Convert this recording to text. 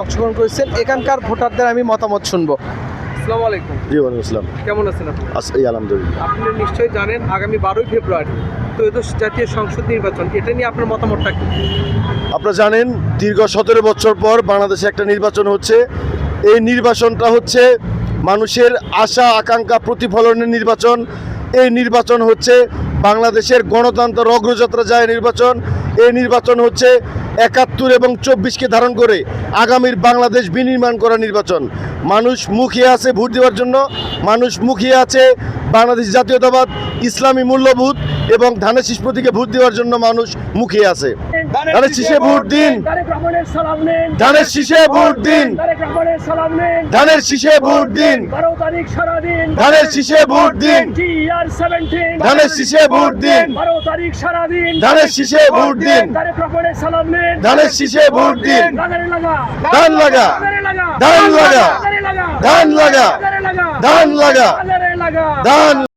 অংশগ্রহণ করেছেন। এখানকার ভোটারদের আমি মতামত শুনব। আসসালামু আলাইকুম। জি ওয়ালাইকুম আসসালাম। কেমন আছেন আপনি? আস- এই আলহামদুলিল্লাহ। আপনি নিশ্চয়ই জানেন আগামী বারোই ফেব্রুয়ারি ত্রয়োদশ জাতীয় সংসদ নির্বাচন এটা নিয়ে আপনার মতামতটা কি? আপনারা জানেন দীর্ঘ সতেরো বছর পর বাংলাদেশে একটা নির্বাচন হচ্ছে। এই নির্বাচনটা হচ্ছে মানুষের আশা আকাঙ্ক্ষা প্রতিফলনের নির্বাচন। এই নির্বাচন হচ্ছে বাংলাদেশের গণতন্ত্র অগ্রযাত্রা যায় নির্বাচন। এই নির্বাচন হচ্ছে একাত্তর এবং চব্বিশকে ধারণ করে আগামীর বাংলাদেশ বিনির্মাণ করা নির্বাচন। মানুষ মুখিয়ে আছে ভোট দেওয়ার জন্য মানুষ মুখিয়ে আছে বাংলাদেশ জাতীয়তাবাদ ইসলামী মূল্যবোধ এবং ধানের শীষ প্রতীকে ভোট দেওয়ার জন্য মানুষ মুখিয়ে আছে। ধানের শীষে ভোট দিন। ধানের শীষে ভোট দিন। রহমানের সালাম নেন। ধানের শীষে ভোট দিন। বারো তারিখ সারাদিন ধানের শীষে ভোট দিন। টি আর ধানের শীষে ভোট দিন। বারো তারিখ সারাদিন ধানের শীষে ভোট দিন রহমানের সালাম নেন। ধানের শীষে ভোট দিন। ধান লাগা। ধান লাগা। ধান লাগা। ধান লাগা। ধান লাগা। ধান